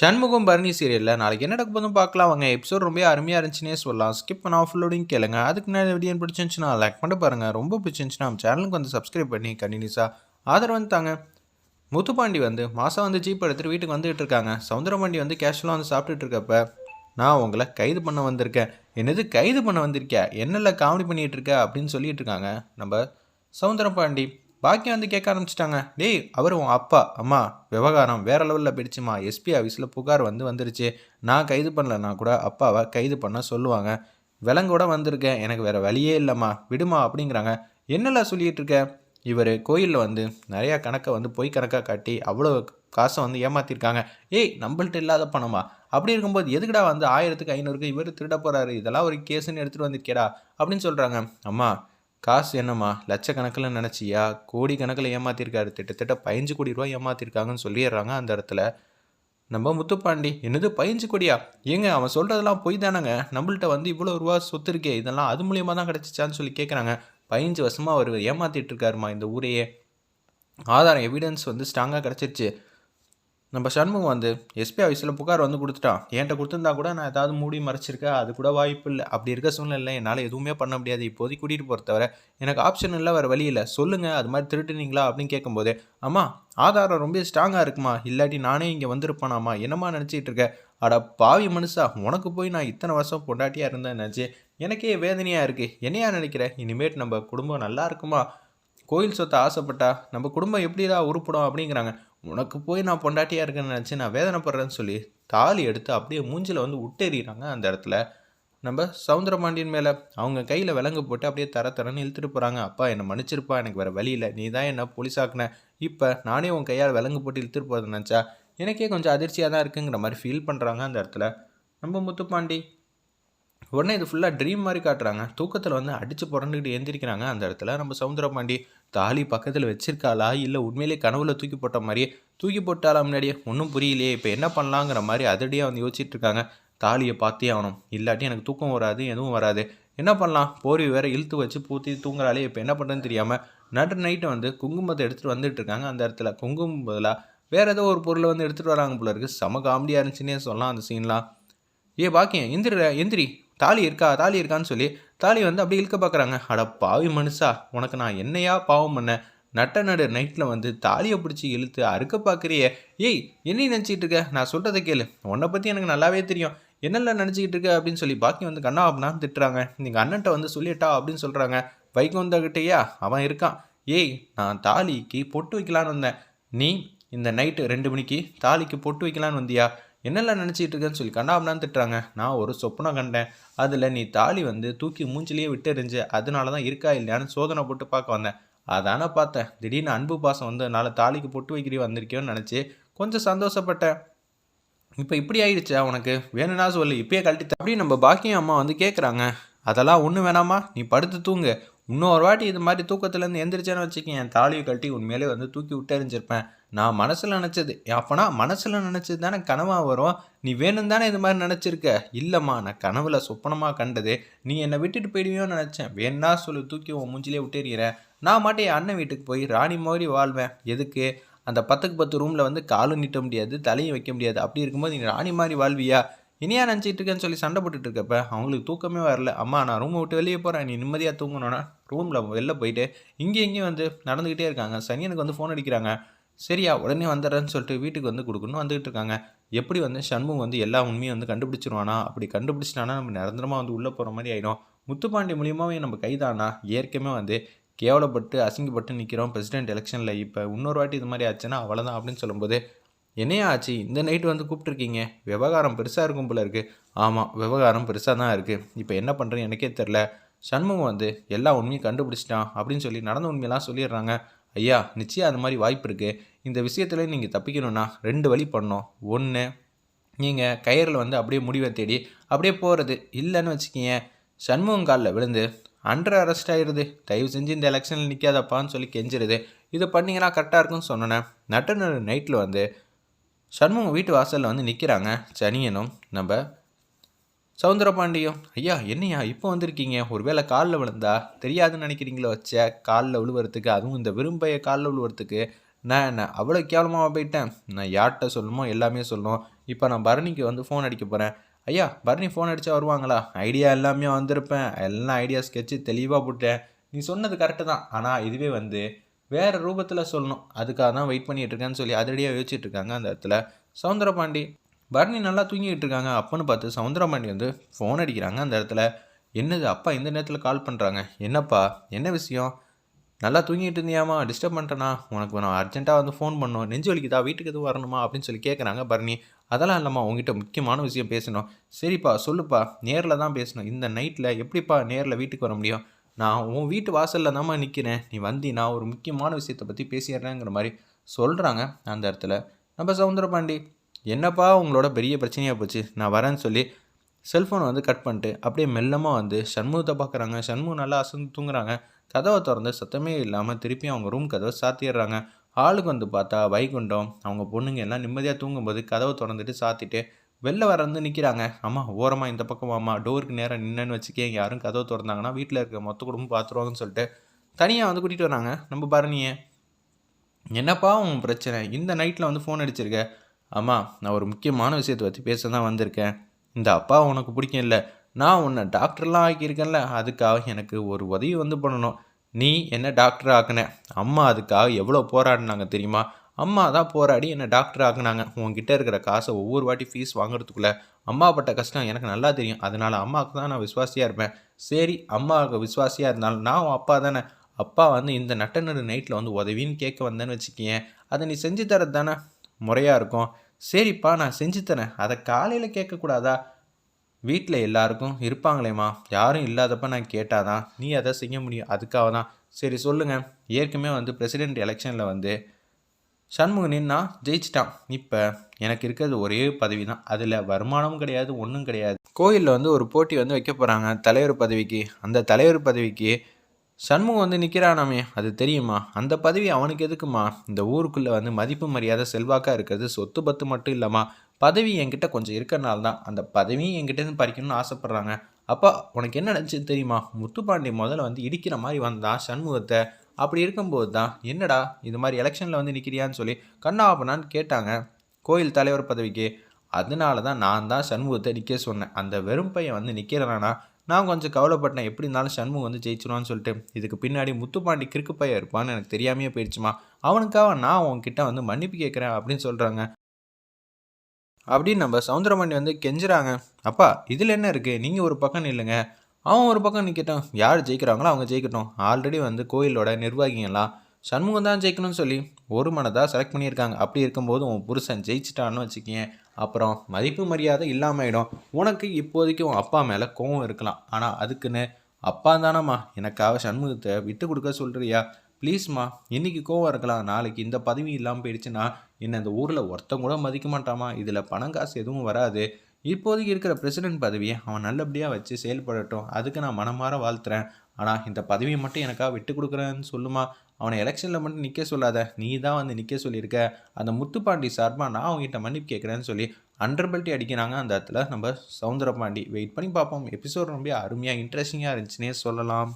சண்முகம் பரணி சீரியலில் நாளைக்கு என்ன நடக்க போதும் பார்க்கலாம். அவங்க எபிசோட் ரொம்ப அருமையாக இருந்துச்சுன்னே சொல்லலாம். ஸ்கிப் பண்ண ஆஃப்லோடிங் கேளுங்க. அதுக்கு முன்னாடி வீடியோ பிடிச்சிருந்துச்சுன்னா லைக் பண்ணி பாருங்கள் ரொம்ப பிடிச்சிருந்துச்சுன்னா நம்ம சேனலுக்கு வந்து சப்ஸ்கிரைப் பண்ணி கண்டினியூஸாக ஆதரவு வந்து தாங்க. முத்துப்பாண்டி வந்து மாதம் வந்து ஜீப் எடுத்துகிட்டு வீட்டுக்கு வந்துகிட்டு இருக்காங்க. சவுந்தரபாண்டி வந்து கேஷுவலாக வந்து சாப்பிட்டுட்டு இருக்கப்ப நான் உங்களை கைது பண்ண வந்திருக்கேன். என்னது கைது பண்ண வந்திருக்கியா? என்னெல்லாம் காமெடி பண்ணிகிட்டு இருக்க? அப்படின்னு சொல்லிட்டு இருக்காங்க நம்ம சவுந்தரபாண்டி. பாக்கியம் வந்து கேட்க ஆரம்பிச்சிட்டாங்க. டேய் அவர் உன் அப்பா. அம்மா விவகாரம் வேற லெவலில் போயிடுச்சுமா. எஸ்பி ஆஃபீஸில் புகார் வந்து வந்துருச்சு. நான் கைது பண்ணலன்னா கூட அப்பாவை கைது பண்ண சொல்லுவாங்க. விலங்கோட வந்திருக்கேன். எனக்கு வேற வழியே இல்லைம்மா. விடுமா அப்படிங்கிறாங்க. என்னெல்லாம் சொல்லிகிட்டு இருக்க? இவர் கோயிலில் வந்து நிறையா கணக்கை வந்து பொய் கணக்காக காட்டி அவ்வளோ காசை வந்து ஏமாத்திருக்காங்க. ஏய் நம்மள்ட்ட இல்லாத பணமா? அப்படி இருக்கும்போது எதுக்குடா வந்து ஆயிரத்துக்கு ஐநூறுக்கு இவர் திருட போகிறாரு இதெல்லாம் ஒரு கேஸுன்னு எடுத்துகிட்டு வந்திருக்கேடா அப்படின்னு சொல்கிறாங்க அம்மா காசு என்னம்மா? லட்சக்கணக்கில் நினச்சியா? கோடி கணக்கில் ஏமாற்றிருக்காரு கிட்டத்தட்ட பதினஞ்சு கோடி ரூபா ஏமாற்றிருக்காங்கன்னு சொல்லிடுறாங்க அந்த இடத்துல. நம்ம முத்துப்பாண்டி என்னது பதினஞ்சு கோடியா? ஏங்க அவன் சொல்கிறதெல்லாம் பொய் தானேங்க. நம்மள்ட்ட வந்து இவ்வளோ ரூபா சொத்து இருக்கே இதெல்லாம் அது மூலியமாக தான் கிடச்சிச்சான்னு சொல்லி கேட்குறாங்க பதினஞ்சு வருஷமாக அவர் ஏமாற்றிட்டு இருக்காருமா இந்த ஊரையே? ஆதாரம் எவிடன்ஸ் வந்து ஸ்ட்ராங்காக கிடச்சிருச்சு. நம்ம சண்முகம் வந்து எஸ்பி ஆஃபீஸில் புகார் வந்து கொடுத்துட்டான். என்கிட்ட கொடுத்துருந்தா கூட நான் ஏதாவது மூடி மறைச்சிருக்கேன் அது கூட வாய்ப்பு இல்லை. அப்படி இருக்க சூழ்நிலை என்னால் எதுவுமே பண்ண முடியாது. இப்போதைக்கு கூட்டிகிட்டு போகிறத எனக்கு ஆப்ஷன் இல்லை வேறு வழி இல்லை. சொல்லுங்கள் அது மாதிரி திருட்டுனீங்களா அப்படின்னு கேட்கும்போது அம்மா ஆதாரம் ரொம்ப ஸ்ட்ராங்காக இருக்குமா? இல்லாட்டி நானே இங்கே வந்திருப்பானாம்மா என்னம்மா நினச்சிட்டு இருக்க? அட பாவி மனுஷா உனக்கு போய் நான் இத்தனை வருஷம் பொண்டாட்டியாக இருந்தேன் நினச்சி எனக்கே வேதனையாக இருக்குது என்னையா நினைக்கிறேன் இனிமேட் நம்ம குடும்பம் நல்லா இருக்குமா? கோயில் சொத்தை ஆசைப்பட்டா நம்ம குடும்பம் எப்படிதான் உருப்படும்? அப்படிங்கிறாங்க. உனக்கு போய் நான் பொண்டாட்டியாக இருக்கேன்னு நினச்சி நான் வேதனைப்படுறேன்னு சொல்லி தாலி எடுத்து அப்படியே மூஞ்சில் வந்து விட்டேறிறாங்க அந்த இடத்துல. நம்ம சவுந்தரபாண்டியன் மேலே அவங்க கையில் விலங்கு போட்டு அப்படியே தர தரன்னு இழுத்துட்டு போகிறாங்க அப்பா என்னை மன்னிச்சிருப்பா எனக்கு வேறு வழியில் நீ தான் என்ன போலீஸாக்குன இப்போ நானே உன் கையால் விலங்கு போட்டு இழுத்துட்டு போகிறது நினச்சா எனக்கே கொஞ்சம் அதிர்ச்சியாக தான் இருக்குங்கிற மாதிரி ஃபீல் பண்ணுறாங்க அந்த இடத்துல. நம்ம முத்துப்பாண்டி உடனே இது ஃபுல்லாக ட்ரீம் மாதிரி காட்டுறாங்க. தூக்கத்தில் வந்து அடித்து புரண்டுக்கிட்டு எந்திரிக்கிறாங்க அந்த இடத்துல நம்ம சவுந்தரபாண்டி தாலி பக்கத்தில் வச்சிருக்காளா? இல்லை உண்மையிலே கனவுல தூக்கி போட்ட மாதிரியே தூக்கி போட்டாலா முன்னாடியே? ஒன்றும் புரியலையே. இப்போ என்ன பண்ணலாங்கிற மாதிரி அதடியாக வந்து யோசிச்சுட்டு இருக்காங்க. தாலியை பார்த்தே ஆகணும். இல்லாட்டி எனக்கு தூக்கம் வராது எதுவும் வராது. என்ன பண்ணலாம்? போர்வி வேற இழுத்து வச்சு பூத்தி தூங்குறாலே இப்போ என்ன பண்ணுறதுன்னு தெரியாமல் நடு நைட்டு வந்து குங்குமத்தை எடுத்துகிட்டு வந்துட்டு இருக்காங்க. அந்த இடத்துல குங்குமம் பதிலாக வேறு ஏதோ ஒரு பொருளை வந்து எடுத்துகிட்டு வராங்க போல இருக்குது செம காமெடியாக இருந்துச்சுன்னே சொல்லலாம் அந்த சீன்லாம் ஏ பாக்கியம் எந்திரி எந்திரி. தாலி இருக்கா? தாலி இருக்கான்னு சொல்லி தாலி வந்து அப்படி இழுக்க பார்க்குறாங்க. அட பாவி மனுஷா உனக்கு நான் என்னையா பாவம் பண்ணேன் நட்ட நடு நைட்டில் வந்து தாலியை பிடிச்சி இழுத்து அறுக்க பார்க்குறியே. ஏய் என்ன நினச்சிக்கிட்டு இருக்க? நான் சொல்கிறத கேளு. உன்னை பற்றி எனக்கு நல்லாவே தெரியும். என்னெல்லாம் நினச்சிக்கிட்டு இருக்க அப்படின்னு சொல்லி பாக்கி வந்து கண்ணா அப்படின்னா திட்டுறாங்க. நீங்கள் அண்ணன்ட்ட வந்து சொல்லிட்டா அப்படின்னு சொல்கிறாங்க வைகுந்தகிட்டேயா அவன் இருக்கான். ஏய் நான் தாலிக்கு பொட்டு வைக்கலான்னு வந்தேன். நீ இந்த நைட்டு ரெண்டு மணிக்கு தாலிக்கு பொட்டு வைக்கலான்னு வந்தியா? என்னெல்லாம் நினச்சிட்டு இருக்கேன்னு சொல்லி கண்டாபனான்னு திட்டுறாங்க. நான் ஒரு சொப்பனம் கண்டேன். அதில் நீ தாலி வந்து தூக்கி மூஞ்சிலேயே விட்டு அதனால தான் இருக்கா இல்லையான்னு சோதனை போட்டு பார்க்க வந்தேன். அதானே பார்த்தேன். திடீர்னு அன்பு பாசம் வந்ததுனால தாலிக்கு பொட்டு வைக்கிறீ வந்திருக்கியோன்னு நினச்சி கொஞ்சம் சந்தோஷப்பட்டேன். இப்போ இப்படி ஆயிடுச்சா உனக்கு? வேணும்னா சொல்லு. இப்பயே கழட்டி அப்படி நம்ம பாக்கியம் அம்மா வந்து கேட்குறாங்க அதெல்லாம் ஒன்றும் வேணாமா நீ படுத்து தூங்கு. இன்னொரு வாட்டி இது மாதிரி தூக்கத்துலேருந்து எந்திரிச்சேன்னு வச்சுக்கேன் என் தாலியை கட்டி உண்மையிலே வந்து தூக்கி விட்டு எறிஞ்சிருப்பேன். நான் மனசில் நினச்சது. அப்போனா மனசில் நினச்சது தானே கனவாக வரும். நீ வேணும் தானே இது மாதிரி நினச்சிருக்க. இல்லைம்மா நான் கனவுல சொப்பனமாக கண்டது. நீ என்னை விட்டுட்டு போயிடுவியோன்னு நினச்சேன். வேணா சொல்லி தூக்கி உன் மூஞ்சிலே விட்டுறீறேன் நான் மாட்டேன் என் அண்ணன் வீட்டுக்கு போய் ராணி மாதிரி வாழ்வேன். எதுக்கு? அந்த பத்துக்கு பத்து ரூமில் வந்து காலும் நீட்ட முடியாது தலையும் வைக்க முடியாது. அப்படி இருக்கும்போது நீ ராணி மாதிரி வாழ்வியா? இனியா நினச்சிட்டு இருக்கேன்னு சொல்லி சண்டை போட்டுட்டு இருக்கப்ப அவங்களுக்கு தூக்கமே வரல. அம்மா நான் ரூமை விட்டு வெளியே போகிறேன் நீ நிம்மதியாக தூங்கணும்னா ரூமில் வெளில போயிட்டு இங்கே இங்கேயும் வந்து நடந்துக்கிட்டே இருக்காங்க. சனியனுக்கு வந்து ஃபோன் அடிக்கிறாங்க. சரியா உடனே வந்துடுறேன்னு சொல்லிட்டு வீட்டுக்கு வந்து கொடுக்கணும் வந்துகிட்டு இருக்காங்க. எப்படி வந்து சண்முகம் வந்து எல்லா உண்மையும் வந்து கண்டுபிடிச்சிருவானா? அப்படி கண்டுபிடிச்சிட்டானா? நம்ம நிரந்தரமாக வந்து உள்ளே போகிற மாதிரி ஆகிடும் முத்துப்பாண்டி மூலியமாகவே நம்ம கைதானா? ஏற்கனவே வந்து கேவலப்பட்டு அசிங்கப்பட்டு நிற்கிறோம் பிரசிடென்ட் எலெக்ஷனில் இப்போ இன்னொரு வாட்டி இது மாதிரி ஆச்சுன்னா அவ்வளோதான் அப்படின்னு சொல்லும்போது என்னையா ஆச்சு? இந்த நைட்டு வந்து கூப்பிட்ருக்கீங்க விவகாரம் பெருசாக இருக்கும் போல இருக்குது ஆமாம் விவகாரம் பெருசாக தான் இருக்குது இப்போ என்ன பண்ணுறேன்னு எனக்கே தெரில சண்முகம் வந்து எல்லா உண்மையும் கண்டுபிடிச்சிட்டான் அப்படின்னு சொல்லி நடந்த உண்மையெல்லாம் சொல்லிடுறாங்க. ஐயா நிச்சயம் அந்த மாதிரி வாய்ப்பு இருக்குது இந்த விஷயத்தில் நீங்கள் தப்பிக்கணும்னா ரெண்டு வழி பண்ணோம் ஒன்று நீங்கள் கயிறில் வந்து அப்படியே முடிவை தேடி அப்படியே போகிறது இல்லைன்னு வச்சுக்கிங்க சண்முகம் காலில் விழுந்து அண்டர் அரெஸ்ட் ஆயிடுது தயவு செஞ்சு இந்த எலெக்ஷனில் நிற்காதப்பான்னு சொல்லி கெஞ்சிருது. இதை பண்ணிங்கன்னா கரெக்டாக இருக்கும்னு சொன்னேன். நட்ட நைட்டில் வந்து சண்முகம் வீட்டு வாசலில் வந்து நிற்கிறாங்க சனியனும் நம்ம சவுந்தரபாண்டியும் ஐயா என்னையா இப்போ வந்திருக்கீங்க? ஒருவேளை காலில் விழுந்தா தெரியாதுன்னு நினைக்கிறீங்களோ? வச்ச காலில் விழுவுறதுக்கு அதுவும் இந்த விரும்பைய காலில் விழுவுறதுக்கு நான் என்ன அவ்வளோ கேவலமாக போயிட்டேன்? நான் யார்கிட்ட சொல்லணுமோ எல்லாமே சொல்லணும். இப்போ நான் பரணிக்கு வந்து ஃபோன் அடிக்க போகிறேன் ஐயா பரணி ஃபோன் அடித்தா வருவாங்களா? ஐடியா எல்லாமே வந்திருப்பேன். எல்லாம் ஐடியா ஸ்கெட்சு தெளிவாக போட்டேன். நீ சொன்னது கரெக்டு தான். ஆனால் இதுவே வந்து வேறு ரூபத்தில் சொல்லணும். அதுக்காக தான் வெயிட் பண்ணிகிட்டு இருக்கேன்னு சொல்லி அதிரடியாக யோசிச்சுட்டு இருக்காங்க அந்த இடத்துல. சவுந்தரபாண்டி பரணி நல்லா தூங்கிட்டு இருக்காங்க. அப்பன்னு பார்த்து சவுந்தரபாண்டி வந்து ஃபோன் அடிக்கிறாங்க அந்த இடத்துல. என்னது அப்பா இந்த நேரத்தில் கால் பண்ணுறாங்க என்னப்பா என்ன விஷயம்? நல்லா தூங்கிட்டு இருந்தியாமா டிஸ்டர்ப் பண்ணிட்டேனா? உனக்கு நான் அர்ஜென்ட்டாக வந்து ஃபோன் பண்ணணும். நெஞ்சு வலிக்குதா? வீட்டுக்கு எதுவும் வரணுமா? அப்படின்னு சொல்லி கேட்குறாங்க பரணி. அதெல்லாம் இல்லைம்மா உங்ககிட்ட முக்கியமான விஷயம் பேசணும். சரிப்பா சொல்லுப்பா. நேரில் தான் பேசணும். இந்த நைட்டில் எப்படிப்பா நேரில் வீட்டுக்கு வர முடியும்? நான் உன் வீட்டு வாசலில் தான்மா நிற்கிறேன் நீ வந்தி நான் ஒரு முக்கியமான விஷயத்தை பற்றி பேசிடுறேங்கிற மாதிரி சொல்கிறாங்க அந்த இடத்துல. நம்ம சவுந்தரபாண்டி என்னப்பா உங்களோட பெரிய பிரச்சனையாக போச்சு? நான் வரேன்னு சொல்லி செல்ஃபோனை வந்து கட் பண்ணிட்டு அப்படியே மெல்லமாக வந்து சண்முகத்தை பார்க்குறாங்க சண்முகம் நல்லா அசந்து தூங்குறாங்க. கதவை திறந்து சத்தமே இல்லாமல் திருப்பி அவங்க ரூம் கதவை சாத்திடுறாங்க. ஆளுக்கு வந்து பார்த்தா வைகுண்டம் அவங்க பொண்ணுங்க எல்லாம் நிம்மதியாக தூங்கும்போது கதவை திறந்துட்டு சாத்திட்டு வெளில வர வந்து நிற்கிறாங்க அம்மா ஓரமாக இந்த பக்கம் அம்மா டோருக்கு நேரம் நின்றுன்னு வச்சுக்கே யாரும் கதவை திறந்தாங்கன்னா வீட்டில் இருக்க மொத்த குடும்பம் பார்த்துருவாங்கன்னு சொல்லிட்டு தனியாக வந்து கூட்டிகிட்டு வராங்க. நம்ம பரணியை என்னப்பா உன் பிரச்சனை? இந்த நைட்டில் வந்து ஃபோன் அடிச்சிருக்க. அம்மா நான் ஒரு முக்கியமான விஷயத்தை பற்றி பேச தான் வந்திருக்கேன். இந்த அப்பா உனக்கு பிடிக்கும் இல்லை. நான் உன்னை டாக்டர்லாம் ஆக்கியிருக்கேன்ல. அதுக்காக எனக்கு ஒரு உதவி வந்து பண்ணணும். நீ என்ன டாக்டர் ஆக்குன? அம்மா அதுக்காக எவ்வளோ போராடினாங்க தெரியுமா? அம்மா தான் போராடி என்னை டாக்டர் ஆக்குனாங்க. உங்ககிட்ட இருக்கிற காசை ஒவ்வொரு வாட்டி ஃபீஸ் வாங்குறதுக்குள்ளே அம்மா பட்ட கஷ்டம் எனக்கு நல்லா தெரியும். அதனால் அம்மாவுக்கு தான் நான் விசுவாசியாக இருப்பேன். சரி அம்மாவுக்கு விசுவாசியாக இருந்தாலும் நான் உன் அப்பா தானே. அப்பா வந்து இந்த நட்டநடு நைட்டில் வந்து உதவின்னு கேட்க வந்தேன்னு வச்சுக்கேன் அதை நீ செஞ்சு தரது தானே. முறையாக இருக்கும். சரிப்பா நான் செஞ்சு தரேன். அதை காலையில் கேட்கக்கூடாதா? வீட்டில் எல்லாருக்கும் இருப்பாங்களேம்மா. யாரும் இல்லாதப்ப நான் கேட்டாதான் நீ அதை செய்ய முடியும். அதுக்காக தான் சரி சொல்லுங்கள் ஏற்கனவே வந்து பிரசிடெண்ட் எலெக்ஷனில் வந்து சண்முகம் நின்னா ஜெயிச்சிட்டான். இப்போ எனக்கு இருக்கிறது ஒரே பதவி தான் அதில் வருமானமும் கிடையாது ஒன்றும் கிடையாது. கோயிலில் வந்து ஒரு போட்டி வந்து வைக்க போகிறாங்க தலைவர் பதவிக்கு. அந்த தலைவர் பதவிக்கு சண்முகம் வந்து நிற்கிறானாமே அது தெரியுமா? அந்த பதவி அவனுக்கு எதுக்குமா? இந்த ஊருக்குள்ளே வந்து மதிப்பு மரியாதை செல்வாக்காக இருக்கிறது சொத்து பத்து மட்டும் இல்லாமா பதவி என்கிட்ட கொஞ்சம் இருக்கிறனால தான் அந்த பதவியும் என்கிட்டேருந்து பறிக்கணும்னு ஆசைப்பட்றாங்க. அப்பா உனக்கு என்ன நினச்சது தெரியுமா? முத்துப்பாண்டி முதல்ல வந்து இடிக்கிற மாதிரி வந்தான் சண்முகத்தை. அப்படி இருக்கும்போது தான் என்னடா இது மாதிரி எலெக்ஷனில் வந்து நிற்கிறியான்னு சொல்லி கண்ணா அப்பனான்னு கேட்டாங்க. கோயில் தலைவர் பதவிக்கு. அதனால தான் நான் தான் சண்முகத்தை நிற்க சொன்னேன். அந்த வெறும் பையன் வந்து நிற்கிறானா நான் கொஞ்சம் கவலைப்பட்டேன். எப்படி இருந்தாலும் சண்முகம் வந்து ஜெயிச்சிருவான்னு சொல்லிட்டு இதுக்கு பின்னாடி முத்துப்பாண்டி கிறுக்கு பையன் இருப்பான்னு எனக்கு தெரியாமையே போயிடுச்சுமா அவனுக்காக நான் உன்கிட்ட வந்து மன்னிப்பு கேட்குறேன் அப்படின்னு சொல்கிறாங்க அப்படின்னு நம்ம சவுந்தரமணி வந்து கெஞ்சுறாங்க. அப்பா இதில் என்ன இருக்குது நீங்கள் ஒரு பக்கம் இல்லைங்க அவன் ஒரு பக்கம் நிற்கட்டும் யார் ஜெயிக்கிறாங்களோ அவங்க ஜெயிக்கட்டும். ஆல்ரெடி வந்து கோயிலோட நிர்வாகிகள்லாம் சண்முகம் தான் ஜெயிக்கணும்னு சொல்லி ஒரு மனதாக செலக்ட் பண்ணியிருக்காங்க. அப்படி இருக்கும்போது உன் புருஷன் ஜெயிச்சிட்டான்னு வச்சுக்கேன் அப்புறம் மதிப்பு மரியாதை இல்லாமலிடும் உனக்கு இப்போதைக்கு உன் அப்பா மேலே கோவம் இருக்கலாம். ஆனால் அதுக்குன்னு அப்பா தானம்மா. எனக்காக சண்முகத்தை விட்டு கொடுக்க சொல்கிறியா ப்ளீஸ்மா இன்றைக்கி கோவம் இருக்கலாம். நாளைக்கு இந்த பதவி இல்லாமல் போயிடுச்சுன்னா என்னை இந்த ஊரில் ஒருத்தம் கூட மதிக்க மாட்டாமா? இதில் பணம் காசு எதுவும் வராது. இப்போதைக்கு இருக்கிற பிரசிடென்ட் பதவியை அவன் நல்லபடியாக வச்சு செயல்படட்டும். அதுக்கு நான் மனமாற வாழ்த்துறேன். ஆனால் இந்த பதவியை மட்டும் எனக்காக விட்டு கொடுக்குறேன்னு சொல்லுமா? அவனை எலெக்ஷனில் மட்டும் நிற்க சொல்லாத. நீ தான் வந்து நிற்க சொல்லியிருக்க. அந்த முத்துப்பாண்டி சார்பாக நான் அவங்ககிட்ட மன்னிப்பு கேட்குறேன்னு சொல்லி அண்டர்பல்ட்டி அடிக்கிறாங்க. அந்த இடத்துல நம்ம சவுந்தரபாண்டி வெயிட் பண்ணி பார்ப்போம். எபிசோட் ரொம்ப அருமையாக இன்ட்ரெஸ்டிங்காக இருந்துச்சுன்னே சொல்லலாம்.